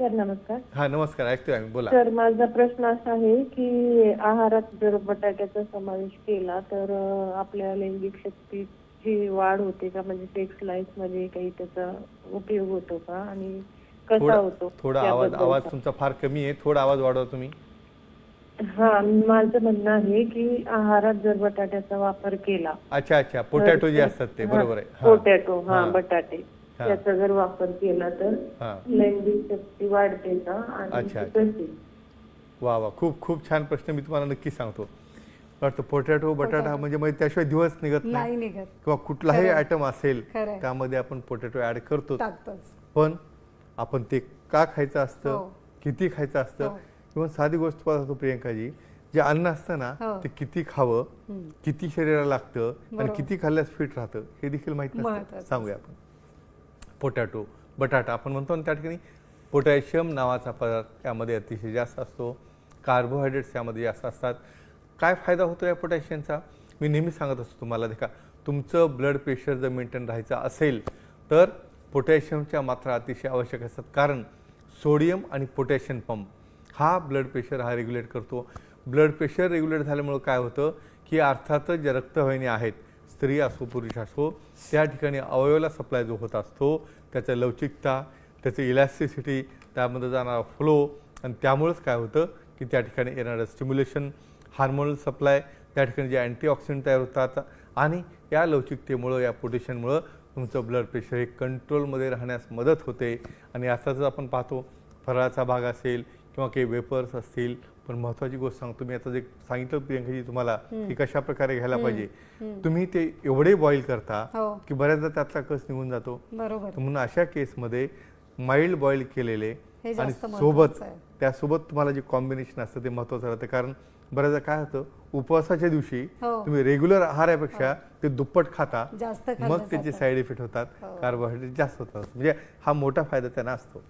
Sir नमस्कार. हा नमस्कार. ऐकतोय आम्ही. बोला. सर माझा प्रश्न असा आहे की आहारात जर बटाट्याचा समावेश केला तर अं, आपल्या लैंगिक शक्तीची वाढ होते का? म्हणजे सेक्स लाईफमध्ये काही त्याचा उपयोग होतो का? आणि कसा थोडा होतो? थोडा आवाज. आवाज तुमचा फार कमी आहे. थोडा आवाज वाढवा तुम्ही. हा माझं म्हणणं आहे की आहारात जर बटाट्याचा वापर केला अच्छा अच्छा. पोटॅटो जे असतात ते. बरोबर आहे. हा. पोटॅटो हा. बटाटे. त्याचा जर वापर केला तर हा. लैंगिक शक्ती वाढते का? आणि अच्छा, ती कशी? वा वा. खूप खूप छान प्रश्न मी तुम्हाला नक्की सांगतो. वाटतं पोटॅटो बटाटा म्हणजे त्याशिवाय दिवस निघत नाही. नाही निघत. किंवा कुठलाही आयटम असेल खरंय. त्यामध्ये आपण पोटॅटो ऍड करतो. टाकतोच. पण आपण ते का खायचं असतं? हो. किती खायचं असतं? हो. किंवा साधी गोष्ट तुम्हाला सांगतो प्रियंकाजी जे अन्न असतं ना हो. ते किती खावं. किती शरीराला लागतं आणि बरोबर. किती खाल्ल्यास फिट राहतं हे देखील माहीत नसतं. महत्वाचं. सांगूया आपण. पोटॅटो बटाटा आपण म्हणतो ना त्या ठिकाणी पोटॅशियम नावाचा पदार्थ त्यामध्ये अतिशय जास्त असतो. कार्बोहायड्रेट्स यामध्ये जास्त असतात. काय फायदा होतो या पोटॅशियमचा? मी नेहमी सांगत असतो तुम्हाला देखा तुमचं ब्लड प्रेशर जर मेंटेन राहायचं असेल तर पोटॅशियमच्या मात्रा अतिशय आवश्यक असतात. कारण सोडियम आणि पोटॅशियम पंप हा ब्लड प्रेशर हा रेग्युलेट करतो. ब्लड प्रेशर रेग्युलेट झाल्यामुळं काय होतं की अर्थातच ज्या रक्तवाहिनी आहेत स्त्री असो पुरुष असो त्या ठिकाणी अवयवाला सप्लाय जो होत असतो त्याचं लवचिकता त्याचं इलॅस्टिसिटी त्यामध्ये जाणारा फ्लो आणि त्यामुळंच काय होतं की त्या ठिकाणी येणारं स्टिम्युलेशन हार्मोनल सप्लाय त्या ठिकाणी जे अँटीऑक्सिडंट तयार होतात आणि या लवचिकतेमुळं या पोटेशनमुळं तुमचं ब्लड प्रेशर हे कंट्रोलमध्ये राहण्यास मदत होते. आणि असाच आपण पाहतो फराळाचा भाग असेल किंवा काही वेपर्स असतील पण महत्त्वाची गोष्ट सांगतो मी. आता जे सांगितलं प्रियंकाजी तुम्हाला की कशा प्रकारे घ्यायला पाहिजे. तुम्ही ते एवढे बॉईल करता हो. की बऱ्याचदा त्यातला कस निघून जातो. बरोबर. म्हणून अशा केसमध्ये माइल्ड बॉईल केलेले हे आणि सोबत. त्यासोबत तुम्हाला जे कॉम्बिनेशन असतं ते महत्वाचं राहतं. कारण बऱ्याचदा काय होतं उपवासाच्या दिवशी हो. तुम्ही रेग्युलर आहारापेक्षा ते दुप्पट खाता मग त्याचे. साईड इफेक्ट होतात हो. कार्बोहायड्रेट जास्त होतात. म्हणजे हा मोठा फायदा त्यांना असतो.